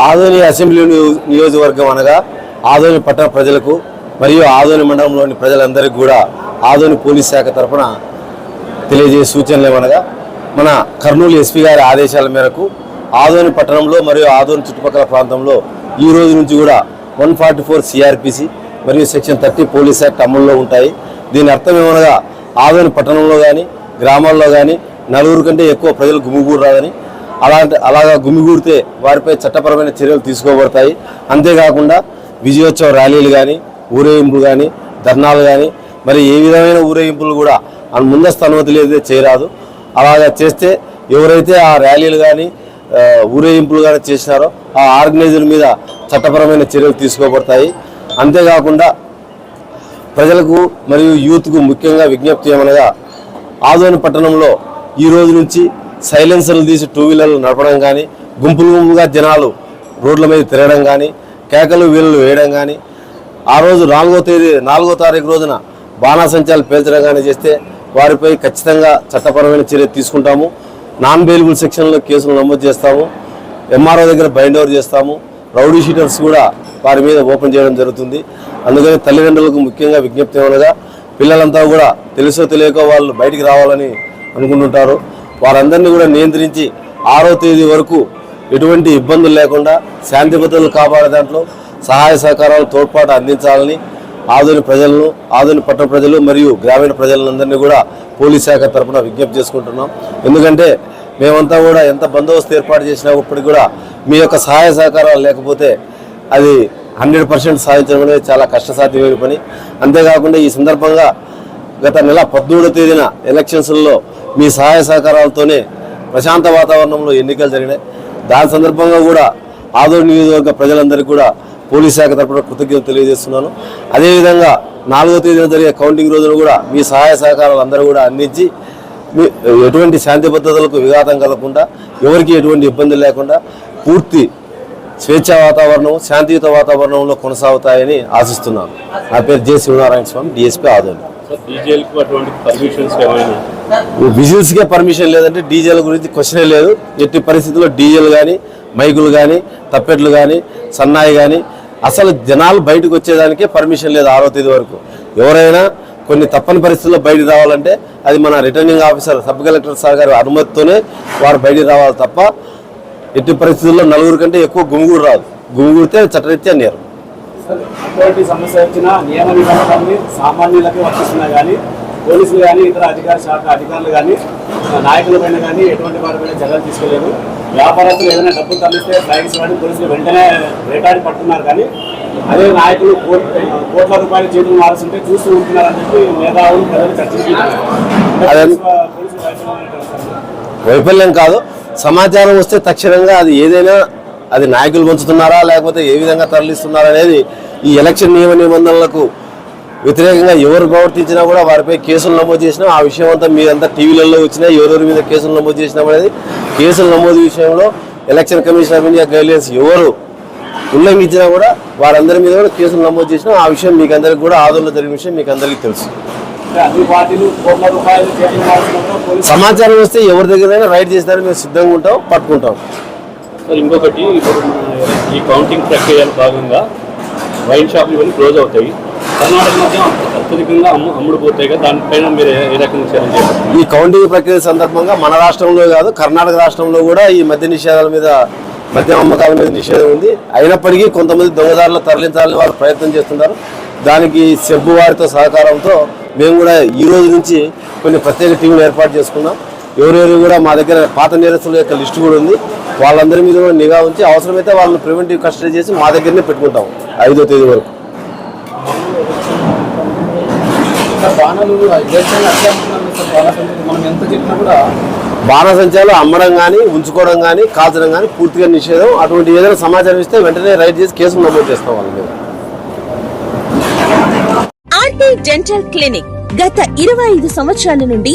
Adoni assembly నియోజకవర్గం అనగా ఆదోని పట్టణ ప్రజలకు మరియు ఆదోని మండలంలోని ప్రజలందరికీ కూడా ఆదోని పోలీస్ శాఖ తరఫున తెలియజేసే సూచనలు ఏమనగా మన కర్నూలు ఎస్పీ గారి ఆదేశాల మేరకు ఆదోని పట్టణంలో మరియు ఆదోని చుట్టుపక్కల ప్రాంతంలో ఈ రోజు నుంచి కూడా వన్ ఫార్టీ ఫోర్ సిఆర్పిసి మరియు సెక్షన్ థర్టీ పోలీస్ యాక్ట్ అమల్లో ఉంటాయి. దీని అర్థం ఏమనగా ఆదోని పట్టణంలో కానీ గ్రామాల్లో కానీ నలుగురు కంటే ఎక్కువ ప్రజలు గుమిగూడరాదని అలాంటి అలాగా గుమిగూడితే వారిపై చట్టపరమైన చర్యలు తీసుకోబడతాయి. అంతేకాకుండా విజయోత్సవ ర్యాలీలు కానీ ఊరేగింపులు కానీ ధర్నాలు కానీ మరి ఏ విధమైన ఊరేగింపులు కూడా ఆ ముందస్తు అనుమతి లేదే చేయరాదు. అలాగా చేస్తే ఎవరైతే ఆ ర్యాలీలు కానీ ఊరేగింపులు కానీ చేసినారో ఆ ఆర్గనైజర్ మీద చట్టపరమైన చర్యలు తీసుకోబడతాయి. అంతేకాకుండా ప్రజలకు మరియు యూత్కు ముఖ్యంగా విజ్ఞప్తి ఏమనగా ఆదోని పట్టణంలో ఈ రోజు నుంచి సైలెన్సర్లు తీసి టూ వీలర్లు నడపడం కానీ గుంపులు గుంపులుగా జనాలు రోడ్ల మీద తిరగడం కానీ కేకలు వీళ్ళు వేయడం కానీ ఆ రోజు నాలుగో తేదీ నాలుగో తారీఖు రోజున బాణాసంచాలు పేల్చడం కానీ చేస్తే వారిపై ఖచ్చితంగా చట్టపరమైన చర్య తీసుకుంటాము. నాన్ బెయిలబుల్ సెక్షన్లో కేసులు నమోదు చేస్తాము. ఎంఆర్ఓ దగ్గర బైండ్ ఓవర్ చేస్తాము. రౌడీ షీటర్స్ కూడా వారి మీద ఓపెన్ చేయడం జరుగుతుంది. అందుకని తల్లిదండ్రులకు ముఖ్యంగా విజ్ఞప్తి ఏమనగా పిల్లలంతా కూడా తెలుసో తెలియకో వాళ్ళు బయటికి రావాలని అనుకుంటుంటారు. వారందరినీ కూడా నియంత్రించి ఆరో తేదీ వరకు ఎటువంటి ఇబ్బందులు లేకుండా శాంతి భద్రతలు కాపాడే దాంట్లో సహాయ సహకారాలు తోడ్పాటు అందించాలని ఆధునిక ప్రజలను ఆధునిక పట్టణ ప్రజలు మరియు గ్రామీణ ప్రజలందరినీ కూడా పోలీస్ శాఖ తరఫున విజ్ఞప్తి చేసుకుంటున్నాం. ఎందుకంటే మేమంతా కూడా ఎంత బందోబస్తు ఏర్పాటు చేసినప్పటికీ కూడా మీ యొక్క సహాయ సహకారాలు లేకపోతే అది హండ్రెడ్ పర్సెంట్ సాధించడం అనేది చాలా కష్టసాధ్యమైన పని. అంతేకాకుండా ఈ సందర్భంగా గత నెల పద్మూడో తేదీన ఎలక్షన్స్లో మీ సహాయ సహకారాలతోనే ప్రశాంత వాతావరణంలో ఎన్నికలు జరిగినాయి. దాని సందర్భంగా కూడా ఆదోని నియోజకవర్గ ప్రజలందరికీ కూడా పోలీస్ శాఖ తరపున కృతజ్ఞత తెలియజేస్తున్నాను. అదేవిధంగా నాలుగో తేదీన జరిగే కౌంటింగ్ రోజున కూడా మీ సహాయ సహకారాలు అందరూ కూడా అందించి ఎటువంటి శాంతి భద్రతలకు విఘాతం కలగకుండా ఎవరికి ఎటువంటి ఇబ్బంది లేకుండా పూర్తి స్వేచ్ఛ వాతావరణం శాంతియుత వాతావరణంలో కొనసాగుతాయని ఆశిస్తున్నాను. నా పేరు J Sivanarayana Swamy DSP Adoni. Permissions విజిల్స్కే permission లేదంటే డీజేల గురించి క్వశ్చనే లేదు. ఎట్టి పరిస్థితుల్లో డీజేలు కానీ మైకులు కానీ తప్పెట్లు కానీ సన్నాయి కానీ అసలు జనాలు బయటకు వచ్చేదానికే పర్మిషన్ లేదు ఆరో తేదీ వరకు. ఎవరైనా కొన్ని తప్పని పరిస్థితుల్లో బయటికి రావాలంటే అది మన returning officer sub collector sir గారి అనుమతితోనే వారు బయటికి రావాలి తప్ప ఎట్టి పరిస్థితుల్లో నలుగురు కంటే ఎక్కువ గుమిగూడు రాదు. గుమిగూడితే చట్టరీత్యా నేరం. ఎటువంటి సమస్య వచ్చినా నియమ నిబంధనలన్నీ సామాన్యులకే వర్తిస్తున్నాయి కానీ పోలీసులు కానీ ఇతర అధికార శాఖ అధికారులు కానీ నాయకుల పైన కానీ ఎటువంటి వారి పైన చర్యలు తీసుకోలేదు. వ్యాపారస్తులు ఏదైనా డబ్బులు తరలిస్తే ఫ్లైట్స్ కానీ పోలీసులు వెంటనే వేటాడి పట్టున్నారు కానీ అదే నాయకులు కోట్- కోట్ల రూపాయల చేతులు మారుస్తుంటే చూస్తూ ఉంటున్నారని చెప్పి మేధావులు ప్రజలు అనేటువంటి వైఫల్యం కాదు. సమాచారం వస్తే తక్షణంగా అది ఏదైనా అది నాయకులు పంచుతున్నారా లేకపోతే ఏ విధంగా తరలిస్తున్నారా అనేది ఈ ఎలక్షన్ నియమ నిబంధనలకు వ్యతిరేకంగా ఎవరు ప్రవర్తించినా కూడా వారిపై కేసులు నమోదు చేసినా ఆ విషయం అంతా మీరంతా టీవీలలో వచ్చినా ఎవరెవరి మీద కేసులు నమోదు చేసినా అనేది కేసుల నమోదు విషయంలో election commission of India guidelines ఎవరు ఉల్లంఘించినా కూడా వారందరి మీద కూడా కేసులు నమోదు చేసినా ఆ విషయం మీకు అందరికి కూడా ఆదోళన జరిగిన విషయం మీకు అందరికీ తెలుసు సమాచారం వస్తే ఎవరి దగ్గరైనా రైడ్ చేస్తారని మేము సిద్ధంగా ఉంటాం పట్టుకుంటాం. సార్ ఇంకొకటి ఇప్పుడు ఈ కౌంటింగ్ ప్రక్రియలో భాగంగా వైన్ షాపులు ఇవన్నీ క్లోజ్ అవుతాయి. కర్ణాటక మధ్య అత్యధికంగా అమ్ము అమ్ముడుపోతాయి కదా దానిపైన మీరు ఏ- రకంగా చర్యలు చేస్తారు? ఈ కౌంటింగ్ ప్రక్రియ సందర్భంగా మన రాష్ట్రంలో కాదు కర్ణాటక రాష్ట్రంలో కూడా ఈ మద్య నిషేధాల మీద మద్యం అమ్మకాల మీద నిషేధం ఉంది. అయినప్పటికీ కొంతమంది దొంగదారులు తరలించాలని వారు ప్రయత్నం చేస్తున్నారు. దానికి సెబ్బు వారితో సహకారంతో మేము కూడా ఈ రోజు నుంచి కొన్ని ప్రత్యేక టీంలు ఏర్పాటు చేసుకున్నాం. ఎవరెవరు కూడా మా దగ్గర పాత నేరస్తుల యొక్క లిస్టు కూడా ఉంది. వాళ్ళందరి మీద కూడా నిఘా ఉంచి అవసరమైతే వాళ్ళని ప్రివెంటివ్ కస్టడీ చేసి మా దగ్గరనే పెట్టుకుంటాం ఐదో తేదీ వరకు. బాణసంచాలు అమ్మడం కానీ ఉంచుకోవడం కానీ కాల్చడం కానీ పూర్తిగా నిషేధం. అటువంటి ఏదైనా సమాచారం ఇస్తే వెంటనే రైట్ చేసి కేసు నమోదు చేస్తాం వాళ్ళ మీద. ఆర్టీ డెంటల్ క్లినిక్ గత ఇరవై ఐదు సంవత్సరాల నుండి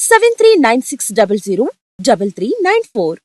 seven three nine six double zero double three nine four.